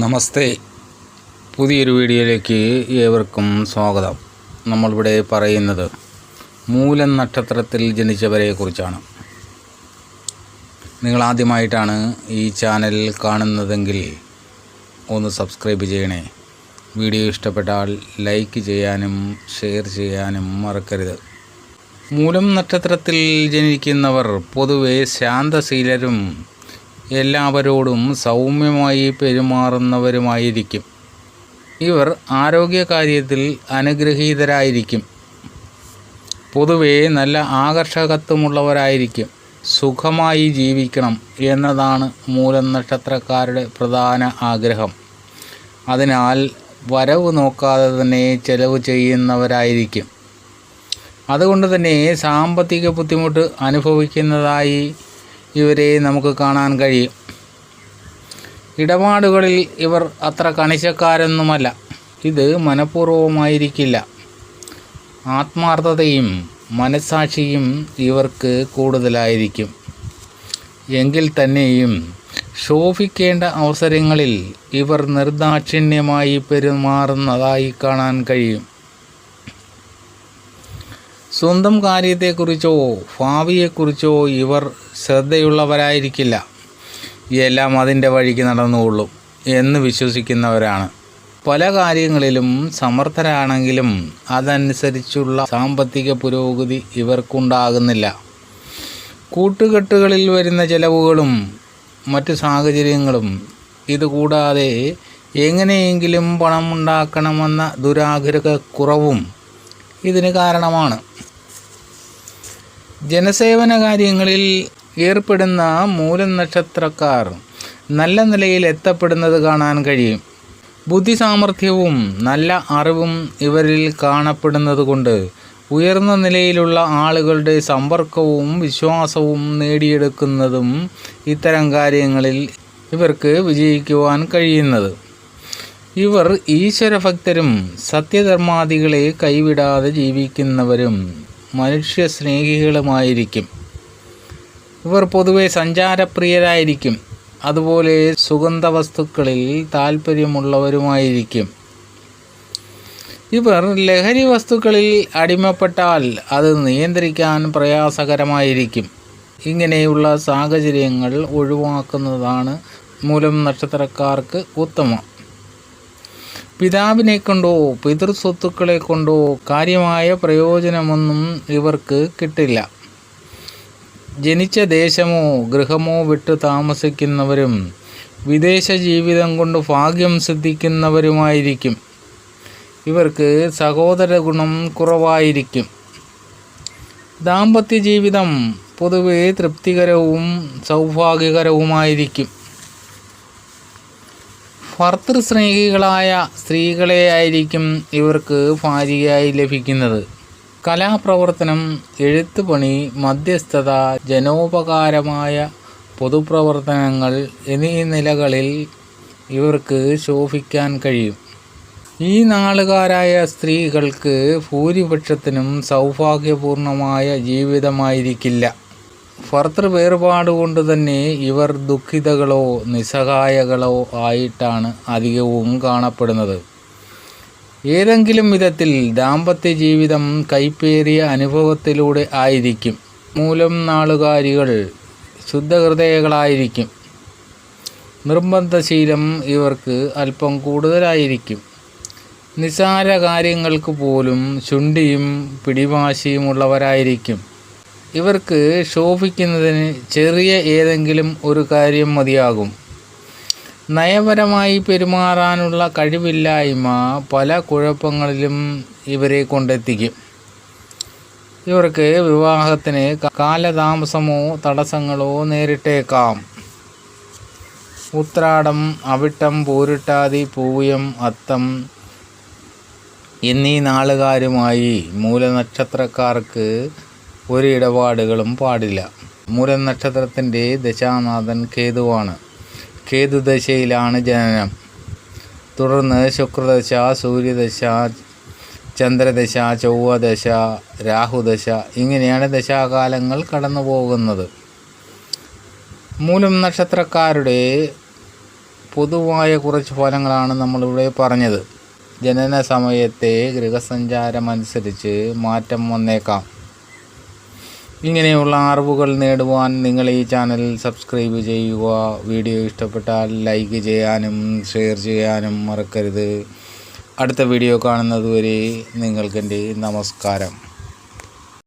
നമസ്തേ. പുതിയൊരു വീഡിയോയിലേക്ക് ഏവർക്കും സ്വാഗതം. നമ്മളിവിടെ പറയുന്നത് മൂലം നക്ഷത്രത്തിൽ ജനിച്ചവരെ കുറിച്ചാണ് നിങ്ങൾ ആദ്യമായിട്ടാണ് ഈ ചാനൽ കാണുന്നതെങ്കിൽ ഒന്ന് സബ്സ്ക്രൈബ് ചെയ്യണേ. വീഡിയോ ഇഷ്ടപ്പെട്ടാൽ ലൈക്ക് ചെയ്യാനും ഷെയർ ചെയ്യാനും മറക്കരുത്. മൂലം നക്ഷത്രത്തിൽ ജനിക്കുന്നവർ പൊതുവെ ശാന്തശീലരും എല്ലാവരോടും സൗമ്യമായി പെരുമാറുന്നവരുമായിരിക്കും. ഇവർ ആരോഗ്യകാര്യത്തിൽ അനുഗ്രഹീതരായിരിക്കും. പൊതുവേ നല്ല ആകർഷകത്വമുള്ളവരായിരിക്കും. സുഖമായി ജീവിക്കണം എന്നതാണ് മൂലം നക്ഷത്രക്കാരുടെ പ്രധാന ആഗ്രഹം. അതിനാൽ വരവ് നോക്കാതെ തന്നെ ചെലവ് ചെയ്യുന്നവരായിരിക്കും. അതുകൊണ്ട് തന്നെ സാമ്പത്തിക ബുദ്ധിമുട്ട് അനുഭവിക്കുന്നതായി ഇവരെ നമുക്ക് കാണാൻ കഴിയും. ഇടപാടുകളിൽ ഇവർ അത്ര കണിശക്കാരൊന്നുമല്ല. ഇത് മനഃപൂർവമായിരിക്കില്ല ആത്മാർത്ഥതയും മനസാക്ഷിയും ഇവർക്ക് കൂടുതലായിരിക്കും. എങ്കിൽ തന്നെയും ശോഭിക്കേണ്ട അവസരങ്ങളിൽ ഇവർ നിർദാക്ഷിണ്യമായി പെരുമാറുന്നതായി കാണാൻ കഴിയും. സ്വന്തം കാര്യത്തെക്കുറിച്ചോ ഭാവിയെക്കുറിച്ചോ ഇവർ ശ്രദ്ധയുള്ളവരായിരിക്കില്ല. എല്ലാം അതിന്റെ വഴിക്ക് നടന്നുകൊള്ളും എന്ന് വിശ്വസിക്കുന്നവരാണ്. പല കാര്യങ്ങളിലും സമർത്ഥരാണെങ്കിലും അതനുസരിച്ചുള്ള സാമ്പത്തിക പുരോഗതി ഇവർക്കുണ്ടാകുന്നില്ല. കൂട്ടുകെട്ടുകളിൽ വരുന്ന ചെലവുകളും മറ്റു സാഹചര്യങ്ങളും ഇതുകൂടാതെ എങ്ങനെയെങ്കിലും പണം ഉണ്ടാക്കണമെന്ന ദുരാഗ്രഹക്കുറവും ഇതിന് കാരണമാണ്. ജനസേവന കാര്യങ്ങളിൽ ഏർപ്പെടുന്ന മൂലനക്ഷത്രക്കാർ നല്ല നിലയിൽ എത്തപ്പെടുന്നത് കാണാൻ കഴിയും. ബുദ്ധി സാമർഥ്യവും നല്ല അറിവും ഇവരിൽ കാണപ്പെടുന്നതുകൊണ്ട് ഉയർന്ന നിലയിലുള്ള ആളുകളുടെ സമ്പർക്കവും വിശ്വാസവും നേടിയെടുക്കുന്നതും ഇത്തരം കാര്യങ്ങളിൽ ഇവർക്ക് വിജയിക്കുവാൻ കഴിയുന്നത്. ഇവർ ഈശ്വരഭക്തരും സത്യധർമാദികളെ കൈവിടാതെ ജീവിക്കുന്നവരും മനുഷ്യ സ്നേഹികളുമായിരിക്കും ഇവർ പൊതുവെ സഞ്ചാരപ്രിയരായിരിക്കും. അതുപോലെ സുഗന്ധ വസ്തുക്കളിൽ താല്പര്യമുള്ളവരുമായിരിക്കും ഇവർ ലഹരി വസ്തുക്കളിൽ അടിമപ്പെട്ടാൽ അത് നിയന്ത്രിക്കാൻ പ്രയാസകരമായിരിക്കും. ഇങ്ങനെയുള്ള സാഹചര്യങ്ങൾ ഒഴിവാക്കുന്നതാണ് മൂലം നക്ഷത്രക്കാർക്ക് ഉത്തമം. പിതാവിനെ കൊണ്ടോ പിതൃസ്വത്തുക്കളെ കൊണ്ടോ കാര്യമായ പ്രയോജനമൊന്നും ഇവർക്ക് കിട്ടില്ല. ജനിച്ച ദേശമോ ഗൃഹമോ വിട്ട് താമസിക്കുന്നവരും വിദേശ ജീവിതം കൊണ്ട് ഭാഗ്യം സിദ്ധിക്കുന്നവരുമായിരിക്കും. ഇവർക്ക് സഹോദര ഗുണം കുറവായിരിക്കും. ദാമ്പത്യ ജീവിതം പൊതുവെ തൃപ്തികരവും സൗഭാഗ്യകരവുമായിരിക്കും. ഭർത്തൃസ്നേഹികളായ സ്ത്രീകളെ ആയിരിക്കും ഇവർക്ക് ഭാര്യയായി ലഭിക്കുന്നത്. കലാപ്രവർത്തനം എഴുത്തുപണി മധ്യസ്ഥത ജനോപകാരമായ പൊതുപ്രവർത്തനങ്ങൾ എന്നീ നിലകളിൽ ഇവർക്ക് ശോഭിക്കാൻ കഴിയും. ഈ നാളുകാരായ സ്ത്രീകൾക്ക് ഭൂരിപക്ഷത്തിനും സൗഭാഗ്യപൂർണമായ ജീവിതമായിരിക്കില്ല. ഭർത്തൃ വേർപാട് കൊണ്ട് തന്നെ ഇവർ ദുഃഖിതകളോ നിസ്സഹായകളോ ആയിട്ടാണ് അധികവും കാണപ്പെടുന്നത്. ഏതെങ്കിലും വിധത്തിൽ ദാമ്പത്യ ജീവിതം കൈപ്പേറിയ അനുഭവത്തിലൂടെ ആയിരിക്കും. മൂലം നാളുകാരികൾ ശുദ്ധഹൃദയകളായിരിക്കും. നിർബന്ധശീലം ഇവർക്ക് അല്പം കൂടുതലായിരിക്കും. നിസാര കാര്യങ്ങൾക്ക് പോലും ചുണ്ടിയും പിടിവാശിയുമുള്ളവരായിരിക്കും. ഇവർക്ക് ശോഭിക്കുന്നതിന് ചെറിയ ഏതെങ്കിലും ഒരു കാര്യം മതിയാകും. നയപരമായി പെരുമാറാനുള്ള കഴിവില്ലായ്മ പല കുഴപ്പങ്ങളിലും ഇവരെ കൊണ്ടെത്തിക്കും. ഇവർക്ക് വിവാഹത്തിന് കാലതാമസമോ തടസ്സങ്ങളോ നേരിട്ടേക്കാം. ഉത്രാടം അവിട്ടം പൂരിട്ടാതി പൂയം അത്തം എന്നീ നാളുകാരുമായി മൂലനക്ഷത്രക്കാർക്ക് ഒരു ഇടപാടുകളും പാടില്ല. മൂലനക്ഷത്രത്തിന്റെ ദശാനാഥൻ കേതുവാണ്. കേതുദശയിലാണ് ജനനം. തുടർന്ന് ശുക്രദശ സൂര്യദശ ചന്ദ്രദശ ചൊവ്വദശ രാഹുദശ ഇങ്ങനെയാണ് ദശാകാലങ്ങൾ കടന്നു പോകുന്നത് മൂലം നക്ഷത്രക്കാരുടെ പൊതുവായ കുറച്ച് ഫലങ്ങളാണ് നമ്മളിവിടെ പറഞ്ഞത്. ജനന സമയത്തെ ഗൃഹസഞ്ചാരം അനുസരിച്ച് മാറ്റം വന്നേക്കാം. ഇങ്ങനെയുള്ള അറിവുകൾ നേടുവാൻ നിങ്ങൾ ഈ ചാനൽ സബ്സ്ക്രൈബ് ചെയ്യുക. വീഡിയോ ഇഷ്ടപ്പെട്ടാൽ ലൈക്ക് ചെയ്യാനും ഷെയർ ചെയ്യാനും മറക്കരുത്. അടുത്ത വീഡിയോ കാണുന്നതുവരെ നിങ്ങൾക്കെന്റെ നമസ്കാരം.